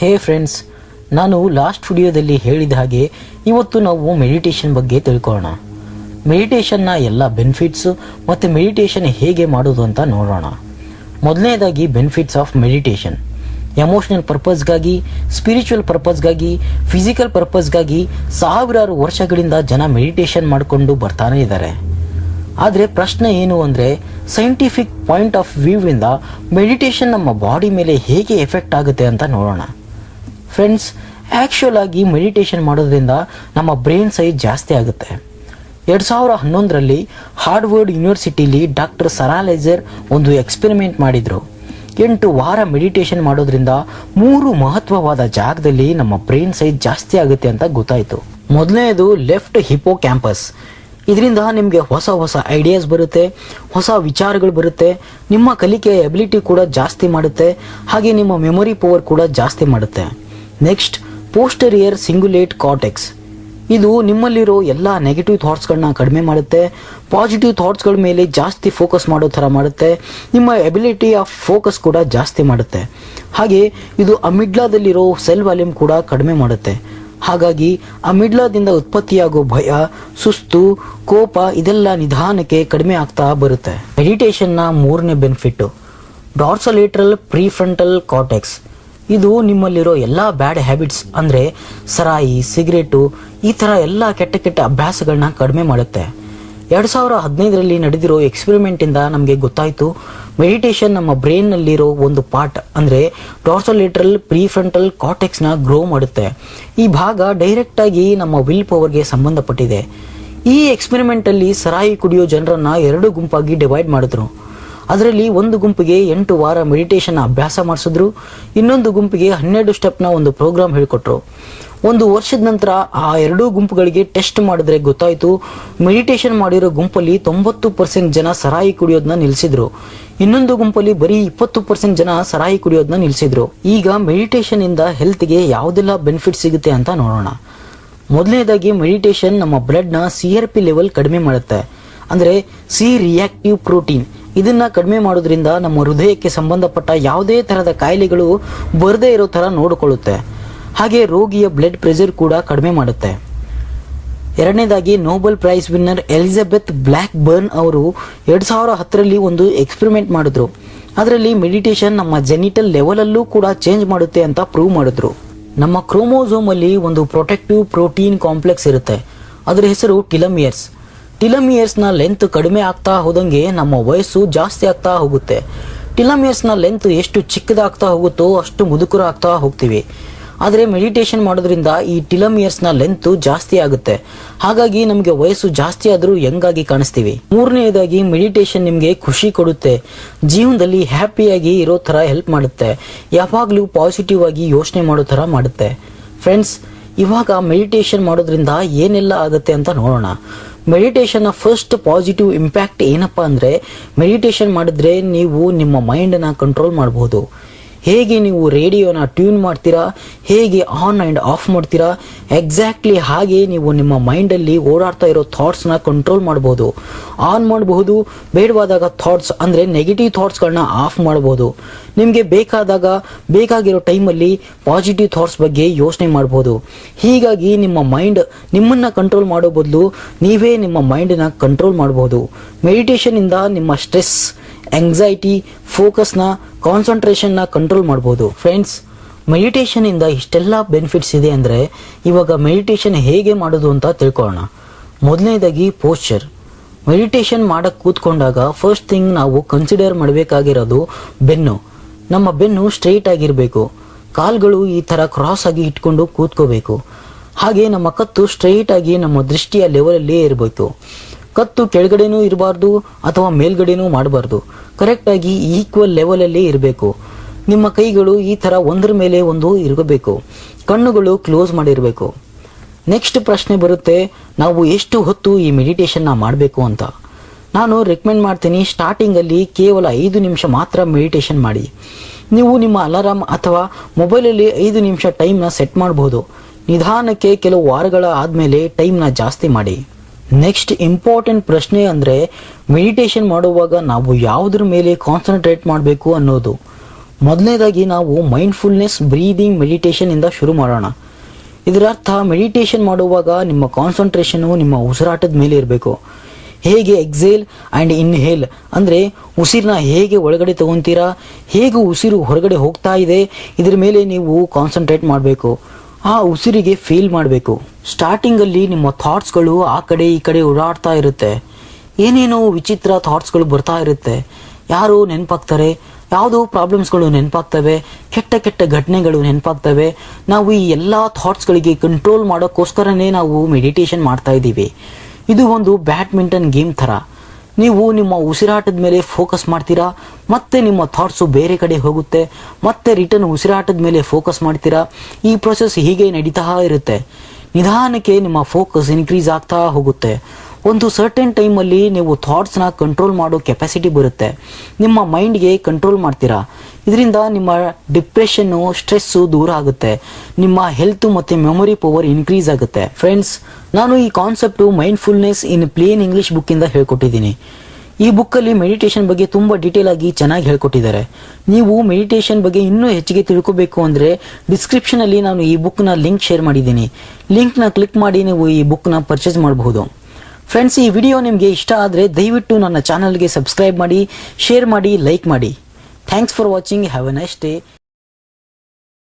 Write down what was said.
ಹೇ friends, ನಾನು last ವಿಡಿಯೋದಲ್ಲಿ ಹೇಳಿದ ಹಾಗೆ ಇವತ್ತು ನಾವು ಮೆಡಿಟೇಷನ್ ಬಗ್ಗೆ ತಿಳ್ಕೊಳ್ಳೋಣ. ಮೆಡಿಟೇಷನ್ನ ಎಲ್ಲ ಬೆನಿಫಿಟ್ಸು ಮತ್ತು ಮೆಡಿಟೇಷನ್ ಹೇಗೆ ಮಾಡೋದು ಅಂತ ನೋಡೋಣ. ಮೊದಲನೇದಾಗಿ ಬೆನಿಫಿಟ್ಸ್ ಆಫ್ ಮೆಡಿಟೇಷನ್ ಎಮೋಷನಲ್ ಪರ್ಪಸ್ಗಾಗಿ ಸ್ಪಿರಿಚುವಲ್ ಪರ್ಪಸ್ಗಾಗಿ ಫಿಸಿಕಲ್ ಪರ್ಪಸ್ಗಾಗಿ ಸಾವಿರಾರು ವರ್ಷಗಳಿಂದ ಜನ ಮೆಡಿಟೇಷನ್ ಮಾಡಿಕೊಂಡು ಬರ್ತಾನೆ ಇದ್ದಾರೆ. ಆದರೆ ಪ್ರಶ್ನೆ ಏನು ಅಂದರೆ ಸೈಂಟಿಫಿಕ್ ಪಾಯಿಂಟ್ ಆಫ್ ವ್ಯೂವಿಂದ ಮೆಡಿಟೇಷನ್ ನಮ್ಮ ಬಾಡಿ ಮೇಲೆ ಹೇಗೆ ಎಫೆಕ್ಟ್ ಆಗುತ್ತೆ ಅಂತ ನೋಡೋಣ. ಫ್ರೆಂಡ್ಸ್ ಆ್ಯಕ್ಚುಲ್ ಆಗಿ ಮೆಡಿಟೇಷನ್ ಮಾಡೋದ್ರಿಂದ ನಮ್ಮ ಬ್ರೈನ್ ಸೈಜ್ ಜಾಸ್ತಿ ಆಗುತ್ತೆ. ಎರಡು ಸಾವಿರ ಹನ್ನೊಂದರಲ್ಲಿ ಹಾರ್ಡ್ವರ್ಡ್ ಯೂನಿವರ್ಸಿಟಿಲಿ ಡಾಕ್ಟರ್ ಸರಾಲೈಸರ್ ಒಂದು ಎಕ್ಸ್ಪೆರಿಮೆಂಟ್ ಮಾಡಿದರು. ಎಂಟು ವಾರ ಮೆಡಿಟೇಷನ್ ಮಾಡೋದ್ರಿಂದ ಮೂರು ಮಹತ್ವವಾದ ಜಾಗದಲ್ಲಿ ನಮ್ಮ ಬ್ರೈನ್ ಸೈಜ್ ಜಾಸ್ತಿ ಆಗುತ್ತೆ ಅಂತ ಗೊತ್ತಾಯಿತು. ಮೊದಲನೇದು ಲೆಫ್ಟ್ ಹಿಪೋ ಕ್ಯಾಂಪಸ್ ಇದರಿಂದ ನಿಮಗೆ ಹೊಸ ಹೊಸ ಐಡಿಯಾಸ್ ಬರುತ್ತೆ, ಹೊಸ ವಿಚಾರಗಳು ಬರುತ್ತೆ, ನಿಮ್ಮ ಕಲಿಕೆಯ ಎಬಿಲಿಟಿ ಕೂಡ ಜಾಸ್ತಿ ಮಾಡುತ್ತೆ, ಹಾಗೆ ನಿಮ್ಮ ಮೆಮೊರಿ ಪವರ್ ಕೂಡ ಜಾಸ್ತಿ ಮಾಡುತ್ತೆ. ನೆಕ್ಸ್ಟ್ ಪೋಸ್ಟರಿಯರ್ ಸಿಂಗುಲೇಟ್ ಕಾಟೆಕ್ಸ್ ಇದು ನಿಮ್ಮಲ್ಲಿರೋ ಎಲ್ಲ ನೆಗೆಟಿವ್ ಥಾಟ್ಸ್ಗಳನ್ನ ಕಡಿಮೆ ಮಾಡುತ್ತೆ. ಪಾಸಿಟಿವ್ ಥಾಟ್ಸ್ಗಳ ಮೇಲೆ ಜಾಸ್ತಿ ಫೋಕಸ್ ಮಾಡೋ ಥರ ಮಾಡುತ್ತೆ. ನಿಮ್ಮ ಎಬಿಲಿಟಿ ಆಫ್ ಫೋಕಸ್ ಕೂಡ ಜಾಸ್ತಿ ಮಾಡುತ್ತೆ. ಹಾಗೆ ಇದು ಅಮಿಡ್ಲಾದಲ್ಲಿರೋ ಸೆಲ್ ವಾಲ್ಯೂಮ್ ಕೂಡ ಕಡಿಮೆ ಮಾಡುತ್ತೆ. ಹಾಗಾಗಿ ಅಮಿಡ್ಲಾದಿಂದ ಉತ್ಪತ್ತಿಯಾಗೋ ಭಯ, ಸುಸ್ತು, ಕೋಪ ಇದೆಲ್ಲ ನಿಧಾನಕ್ಕೆ ಕಡಿಮೆ ಆಗ್ತಾ ಬರುತ್ತೆ. ಮೆಡಿಟೇಷನ್ನ ಮೂರನೇ ಬೆನಿಫಿಟ್ಟು ಡಾರ್ಸಲೇಟ್ರಲ್ ಪ್ರೀಫ್ರಂಟಲ್ ಕಾರ್ಟೆಕ್ಸ್ ಇದು ನಿಮ್ಮಲ್ಲಿರೋ ಎಲ್ಲ ಬ್ಯಾಡ್ ಹ್ಯಾಬಿಟ್ಸ್ ಅಂದರೆ ಸರಾಯಿ, ಸಿಗರೇಟು, ಈ ಥರ ಎಲ್ಲ ಕೆಟ್ಟ ಕೆಟ್ಟ ಅಭ್ಯಾಸಗಳನ್ನ ಕಡಿಮೆ ಮಾಡುತ್ತೆ. ಎರಡು ಸಾವಿರ ಹದಿನೈದರಲ್ಲಿ ನಡೆದಿರೋ ಎಕ್ಸ್ಪೆರಿಮೆಂಟಿಂದ ನಮಗೆ ಗೊತ್ತಾಯಿತು ಮೆಡಿಟೇಷನ್ ನಮ್ಮ ಬ್ರೈನ್ನಲ್ಲಿರೋ ಒಂದು ಪಾರ್ಟ್ ಅಂದರೆ ಡಾರ್ಸೋಲೇಟ್ರಲ್ ಪ್ರೀಫ್ರಂಟಲ್ ಕಾಟೆಕ್ಸ್ನ ಗ್ರೋ ಮಾಡುತ್ತೆ. ಈ ಭಾಗ ಡೈರೆಕ್ಟಾಗಿ ನಮ್ಮ ವಿಲ್ ಪವರ್ಗೆ ಸಂಬಂಧಪಟ್ಟಿದೆ. ಈ ಎಕ್ಸ್ಪೆರಿಮೆಂಟಲ್ಲಿ ಸರಾಯಿ ಕುಡಿಯೋ ಜನರನ್ನ ಎರಡು ಗುಂಪಾಗಿ ಡಿವೈಡ್ ಮಾಡಿದ್ರು. ಅದರಲ್ಲಿ ಒಂದು ಗುಂಪಿಗೆ ಎಂಟು ವಾರ ಮೆಡಿಟೇಷನ್ ಅಭ್ಯಾಸ ಮಾಡಿಸಿದ್ರು. ಇನ್ನೊಂದು ಗುಂಪಿಗೆ ಹನ್ನೆರಡು ಸ್ಟೆಪ್ನ ಒಂದು ಪ್ರೋಗ್ರಾಮ್ ಹೇಳಿಕೊಟ್ರು. ಒಂದು ವರ್ಷದ ನಂತರ ಆ ಎರಡೂ ಗುಂಪುಗಳಿಗೆ ಟೆಸ್ಟ್ ಮಾಡಿದ್ರೆ ಗೊತ್ತಾಯಿತು. ಮೆಡಿಟೇಷನ್ ಮಾಡಿರೋ ಗುಂಪಲ್ಲಿ ತೊಂಬತ್ತು ಪರ್ಸೆಂಟ್ ಜನ ಸರಾಯಿ ಕುಡಿಯೋದನ್ನ ನಿಲ್ಲಿಸಿದ್ರು ಇನ್ನೊಂದು ಗುಂಪಲ್ಲಿ ಬರೀ ಇಪ್ಪತ್ತು ಪರ್ಸೆಂಟ್ ಜನ ಸರಾಯಿ ಕುಡಿಯೋದನ್ನ ನಿಲ್ಲಿಸಿದ್ರು ಈಗ ಮೆಡಿಟೇಷನ್ ಇಂದ ಹೆಲ್ತ್ಗೆ ಯಾವುದೆಲ್ಲ ಬೆನಿಫಿಟ್ ಸಿಗುತ್ತೆ ಅಂತ ನೋಡೋಣ. ಮೊದಲನೇದಾಗಿ ಮೆಡಿಟೇಷನ್ ನಮ್ಮ ಬ್ಲಡ್ನ ಸಿ ಆರ್ ಪಿ ಲೆವೆಲ್ ಕಡಿಮೆ ಮಾಡುತ್ತೆ. ಅಂದರೆ ಸಿ ರಿಯಾಕ್ಟಿವ್ ಪ್ರೋಟೀನ್ ಇದನ್ನ ಕಡಿಮೆ ಮಾಡೋದ್ರಿಂದ ನಮ್ಮ ಹೃದಯಕ್ಕೆ ಸಂಬಂಧಪಟ್ಟ ಯಾವುದೇ ಥರದ ಕಾಯಿಲೆಗಳು ಬರದೇ ಇರೋ ಥರ ನೋಡಿಕೊಳ್ಳುತ್ತೆ. ಹಾಗೆ ರೋಗಿಯ ಬ್ಲಡ್ ಪ್ರೆಷರ್ ಕೂಡ ಕಡಿಮೆ ಮಾಡುತ್ತೆ. ಎರಡನೇದಾಗಿ Nobel prize winner Elizabeth Blackburn ಅವರು ಎರಡು ಸಾವಿರ ಹತ್ತರಲ್ಲಿ ಒಂದು ಎಕ್ಸ್ಪೆರಿಮೆಂಟ್ ಮಾಡಿದ್ರು. ಅದರಲ್ಲಿ ಮೆಡಿಟೇಷನ್ ನಮ್ಮ ಜೆನಿಟಲ್ ಲೆವೆಲಲ್ಲೂ ಕೂಡ ಚೇಂಜ್ ಮಾಡುತ್ತೆ ಅಂತ ಪ್ರೂವ್ ಮಾಡಿದ್ರು. ನಮ್ಮ ಕ್ರೋಮೋಸೋಮ್ ಅಲ್ಲಿ ಒಂದು ಪ್ರೊಟೆಕ್ಟಿವ್ ಪ್ರೋಟೀನ್ ಕಾಂಪ್ಲೆಕ್ಸ್ ಇರುತ್ತೆ. ಅದರ ಹೆಸರು ಟಿಲಮಿಯರ್ಸ್ ಟಿಲಮಿಯರ್ಸ್ನ ಲೆಂತ್ ಕಡಿಮೆ ಆಗ್ತಾ ಹೋದಂಗೆ ನಮ್ಮ ವಯಸ್ಸು ಜಾಸ್ತಿ ಆಗ್ತಾ ಹೋಗುತ್ತೆ. ಟಿಲಮಿಯರ್ಸ್ನ ಲೆಂತ್ ಎಷ್ಟು ಚಿಕ್ಕದಾಗ್ತಾ ಹೋಗುತ್ತೋ ಅಷ್ಟು ಮುದುಕರು ಆಗ್ತಾ ಹೋಗ್ತೀವಿ. ಆದರೆ ಮೆಡಿಟೇಷನ್ ಮಾಡೋದ್ರಿಂದ ಈ ಟಿಲಮಿಯರ್ಸ್ನ ಲೆಂತ್ ಜಾಸ್ತಿ ಆಗುತ್ತೆ. ಹಾಗಾಗಿ ನಮಗೆ ವಯಸ್ಸು ಜಾಸ್ತಿ ಆದರೂ ಯಂಗಾಗಿ ಕಾಣಿಸ್ತೀವಿ. ಮೂರನೆಯದಾಗಿ ಮೆಡಿಟೇಷನ್ ನಿಮಗೆ ಖುಷಿ ಕೊಡುತ್ತೆ. ಜೀವನದಲ್ಲಿ ಹ್ಯಾಪಿಯಾಗಿ ಇರೋ ಥರ ಹೆಲ್ಪ್ ಮಾಡುತ್ತೆ. ಯಾವಾಗಲೂ ಪಾಸಿಟಿವ್ ಆಗಿ ಯೋಚನೆ ಮಾಡೋ ಥರ ಮಾಡುತ್ತೆ. ಫ್ರೆಂಡ್ಸ್, ಇವಾಗ ಮೆಡಿಟೇಷನ್ ಮಾಡೋದ್ರಿಂದ ಏನೆಲ್ಲ ಆಗುತ್ತೆ ಅಂತ ನೋಡೋಣ. ಮೆಡಿಟೇಷನ್ನ ಫಸ್ಟ್ ಪಾಸಿಟಿವ್ ಇಂಪ್ಯಾಕ್ಟ್ ಏನಪ್ಪ ಅಂದರೆ ಮೆಡಿಟೇಷನ್ ಮಾಡಿದ್ರೆ ನೀವು ನಿಮ್ಮ ಮೈಂಡನ್ನು ಕಂಟ್ರೋಲ್ ಮಾಡಬಹುದು ಹೇಗೆ ನೀವು ರೇಡಿಯೋನ ಟ್ಯೂನ್ ಮಾಡ್ತೀರಾ? ಹೇಗೆ ಆನ್ ಆ್ಯಂಡ್ ಆಫ್ ಮಾಡ್ತೀರಾ? ಎಕ್ಸಾಕ್ಟ್ಲಿ ಹಾಗೆ ನೀವು ನಿಮ್ಮ ಮೈಂಡಲ್ಲಿ ಓಡಾಡ್ತಾ ಇರೋ ಥಾಟ್ಸ್ನ ಕಂಟ್ರೋಲ್ ಮಾಡ್ಬೋದು. ಆನ್ ಮಾಡಬಹುದು, ಬೇಡವಾದಾಗ ಥಾಟ್ಸ್ ಅಂದರೆ ನೆಗೆಟಿವ್ ಥಾಟ್ಸ್ಗಳನ್ನ ಆಫ್ ಮಾಡ್ಬೋದು. ನಿಮಗೆ ಬೇಕಾದಾಗ, ಬೇಕಾಗಿರೋ ಟೈಮಲ್ಲಿ ಪಾಸಿಟಿವ್ ಥಾಟ್ಸ್ ಬಗ್ಗೆ ಯೋಚನೆ ಮಾಡ್ಬೋದು. ಹೀಗಾಗಿ ನಿಮ್ಮ ಮೈಂಡ್ ನಿಮ್ಮನ್ನು ಕಂಟ್ರೋಲ್ ಮಾಡೋ ಬದಲು ನೀವೇ ನಿಮ್ಮ ಮೈಂಡನ್ನ ಕಂಟ್ರೋಲ್ ಮಾಡ್ಬೋದು. ಮೆಡಿಟೇಷನಿಂದ ನಿಮ್ಮ ಸ್ಟ್ರೆಸ್ ಎಂಗ್ಸೈಟಿ ಫೋಕಸ್ನ ಕಾನ್ಸಂಟ್ರೇಷನ್ನ ಕಂಟ್ರೋಲ್ ಮಾಡ್ಬೋದು. ಫ್ರೆಂಡ್ಸ್ ಮೆಡಿಟೇಷನಿಂದ ಇಷ್ಟೆಲ್ಲ ಬೆನಿಫಿಟ್ಸ್ ಇದೆ ಅಂದರೆ ಇವಾಗ ಮೆಡಿಟೇಷನ್ ಹೇಗೆ ಮಾಡೋದು ಅಂತ ತಿಳ್ಕೊಳ್ಳೋಣ. ಮೊದಲನೇದಾಗಿ ಪೋಸ್ಚರ್ ಮೆಡಿಟೇಷನ್ ಮಾಡಕ್ಕೆ ಕೂತ್ಕೊಂಡಾಗ ಫಸ್ಟ್ ಥಿಂಗ್ ನಾವು ಕನ್ಸಿಡರ್ ಮಾಡಬೇಕಾಗಿರೋದು ಬೆನ್ನು. ನಮ್ಮ ಬೆನ್ನು ಸ್ಟ್ರೈಟ್ ಆಗಿರಬೇಕು. ಕಾಲ್ಗಳು ಈ ಥರ ಕ್ರಾಸ್ ಆಗಿ ಇಟ್ಕೊಂಡು ಕೂತ್ಕೋಬೇಕು. ಹಾಗೆ ನಮ್ಮ ಕತ್ತು ಸ್ಟ್ರೈಟ್ ಆಗಿ ನಮ್ಮ ದೃಷ್ಟಿಯ ಲೆವೆಲಲ್ಲೇ ಇರಬೇಕು. ಕತ್ತು ಕೆಳಗಡೆನೂ ಇರಬಾರ್ದು ಅಥವಾ ಮೇಲ್ಗಡೆನೂ ಮಾಡಬಾರ್ದು. ಕರೆಕ್ಟಾಗಿ ಈಕ್ವಲ್ ಲೆವೆಲಲ್ಲಿ ಇರಬೇಕು. ನಿಮ್ಮ ಕೈಗಳು ಈ ಥರ ಒಂದರ ಮೇಲೆ ಒಂದು ಇರಬೇಕು. ಕಣ್ಣುಗಳು ಕ್ಲೋಸ್ ಮಾಡಿರಬೇಕು. ನೆಕ್ಸ್ಟ್ ಪ್ರಶ್ನೆ ಬರುತ್ತೆ, ನಾವು ಎಷ್ಟು ಹೊತ್ತು ಈ ಮೆಡಿಟೇಷನ್ನ ಮಾಡಬೇಕು ಅಂತ. ನಾನು ರೆಕಮೆಂಡ್ ಮಾಡ್ತೀನಿ ಸ್ಟಾರ್ಟಿಂಗಲ್ಲಿ ಕೇವಲ ಐದು ನಿಮಿಷ ಮಾತ್ರ ಮೆಡಿಟೇಷನ್ ಮಾಡಿ. ನೀವು ನಿಮ್ಮ ಅಲಾರಾಮ್ ಅಥವಾ ಮೊಬೈಲಲ್ಲಿ ಐದು ನಿಮಿಷ ಟೈಮ್ನ ಸೆಟ್ ಮಾಡಬಹುದು ನಿಧಾನಕ್ಕೆ ಕೆಲವು ವಾರಗಳ ಆದಮೇಲೆ ಟೈಮ್ನ ಜಾಸ್ತಿ ಮಾಡಿ. ನೆಕ್ಸ್ಟ್ ಇಂಪಾರ್ಟೆಂಟ್ ಪ್ರಶ್ನೆ ಅಂದರೆ ಮೆಡಿಟೇಷನ್ ಮಾಡುವಾಗ ನಾವು ಯಾವುದ್ರ ಮೇಲೆ ಕಾನ್ಸಂಟ್ರೇಟ್ ಮಾಡಬೇಕು ಅನ್ನೋದು. ಮೊದಲನೇದಾಗಿ ನಾವು ಮೈಂಡ್ಫುಲ್ನೆಸ್ ಬ್ರೀದಿಂಗ್ ಮೆಡಿಟೇಷನ್ ಇಂದ ಶುರು ಮಾಡೋಣ. ಇದರರ್ಥ ಮೆಡಿಟೇಷನ್ ಮಾಡುವಾಗ ನಿಮ್ಮ ಕಾನ್ಸಂಟ್ರೇಷನು ನಿಮ್ಮ ಉಸಿರಾಟದ ಮೇಲೆ ಇರಬೇಕು. ಹೇಗೆ ಎಕ್ಸೇಲ್ ಆ್ಯಂಡ್ ಇನ್ಹೇಲ್ ಅಂದರೆ ಉಸಿರನ್ನ ಹೇಗೆ ಒಳಗಡೆ ತಗೊಂತೀರಾ? ಹೇಗೆ ಉಸಿರು ಹೊರಗಡೆ ಹೋಗ್ತಾ ಇದೆ? ಇದ್ರ ಮೇಲೆ ನೀವು ಕಾನ್ಸಂಟ್ರೇಟ್ ಮಾಡಬೇಕು. ಆ ಉಸಿರಿಗೆ ಫೀಲ್ ಮಾಡಬೇಕು. ಸ್ಟಾರ್ಟಿಂಗಲ್ಲಿ ನಿಮ್ಮ ಥಾಟ್ಸ್ಗಳು ಆ ಕಡೆ ಈ ಕಡೆ ಓಡಾಡ್ತಾ ಇರುತ್ತೆ. ಏನೇನೋ ವಿಚಿತ್ರ ಥಾಟ್ಸ್ಗಳು ಬರ್ತಾ ಇರುತ್ತೆ. ಯಾರು ನೆನಪಾಗ್ತಾರೆ, ಯಾವುದೋ ಪ್ರಾಬ್ಲಮ್ಸ್ಗಳು ನೆನಪಾಗ್ತವೆ, ಕೆಟ್ಟ ಕೆಟ್ಟ ಘಟನೆಗಳು ನೆನಪಾಗ್ತವೆ. ನಾವು ಈ ಎಲ್ಲ ಥಾಟ್ಸ್ಗಳಿಗೆ ಕಂಟ್ರೋಲ್ ಮಾಡೋಕ್ಕೋಸ್ಕರನೇ ನಾವು ಮೆಡಿಟೇಷನ್ ಮಾಡ್ತಾ ಇದ್ದೀವಿ. ಇದು ಒಂದು ಬ್ಯಾಡ್ಮಿಂಟನ್ ಗೇಮ್ ಥರ. ನೀವು ನಿಮ್ಮ ಉಸಿರಾಟದ ಮೇಲೆ ಫೋಕಸ್ ಮಾಡ್ತೀರಾ? ಮತ್ತೆ ನಿಮ್ಮ ಥಾಟ್ಸು ಬೇರೆ ಕಡೆ ಹೋಗುತ್ತೆ. ಮತ್ತೆ ರಿಟರ್ನ್ ಉಸಿರಾಟದ ಮೇಲೆ ಫೋಕಸ್ ಮಾಡ್ತೀರಾ? ಈ ಪ್ರೊಸೆಸ್ ಹೀಗೆ ನಡೀತಾ ಇರುತ್ತೆ. ನಿಧಾನಕ್ಕೆ ನಿಮ್ಮ ಫೋಕಸ್ ಇನ್ಕ್ರೀಸ್ ಆಗ್ತಾ ಹೋಗುತ್ತೆ. ಒಂದು ಸರ್ಟೆನ್ ಟೈಮಲ್ಲಿ ನೀವು ಥಾಟ್ಸ್ನ ಕಂಟ್ರೋಲ್ ಮಾಡೋ ಕೆಪಾಸಿಟಿ ಬರುತ್ತೆ. ನಿಮ್ಮ ಮೈಂಡ್ಗೆ ಕಂಟ್ರೋಲ್ ಮಾಡ್ತೀರಾ? ಇದರಿಂದ ನಿಮ್ಮ ಡಿಪ್ರೆಷನ್ನು ಸ್ಟ್ರೆಸ್ಸು ದೂರ ಆಗುತ್ತೆ. ನಿಮ್ಮ ಹೆಲ್ತ್ ಮತ್ತು ಮೆಮೊರಿ ಪವರ್ ಇನ್ಕ್ರೀಸ್ ಆಗುತ್ತೆ. ಫ್ರೆಂಡ್ಸ್ ನಾನು ಈ concept mindfulness in plain English ಬುಕ್ಕಿಂದ ಹೇಳ್ಕೊಟ್ಟಿದ್ದೀನಿ. ಈ ಬುಕ್ಕಲ್ಲಿ ಮೆಡಿಟೇಷನ್ ಬಗ್ಗೆ ತುಂಬ ಡೀಟೇಲ್ ಆಗಿ ಚೆನ್ನಾಗಿ ಹೇಳ್ಕೊಟ್ಟಿದ್ದಾರೆ. ನೀವು ಮೆಡಿಟೇಷನ್ ಬಗ್ಗೆ ಇನ್ನೂ ಹೆಚ್ಚಿಗೆ ತಿಳ್ಕೋಬೇಕು ಅಂದರೆ ಡಿಸ್ಕ್ರಿಪ್ಷನಲ್ಲಿ ನಾನು ಈ ಬುಕ್ನ ಲಿಂಕ್ ಶೇರ್ ಮಾಡಿದ್ದೀನಿ. ಲಿಂಕ್ನ ಕ್ಲಿಕ್ ಮಾಡಿ ನೀವು ಈ ಬುಕ್ನ ಪರ್ಚೇಸ್ ಮಾಡಬಹುದು ಫ್ರೆಂಡ್ಸ್ ಈ ವಿಡಿಯೋ ನಿಮಗೆ ಇಷ್ಟ ಆದರೆ ದಯವಿಟ್ಟು ನನ್ನ ಚಾನಲ್ಗೆ ಸಬ್ಸ್ಕ್ರೈಬ್ ಮಾಡಿ ಶೇರ್ ಮಾಡಿ ಲೈಕ್ ಮಾಡಿ. Thanks for watching have a nice day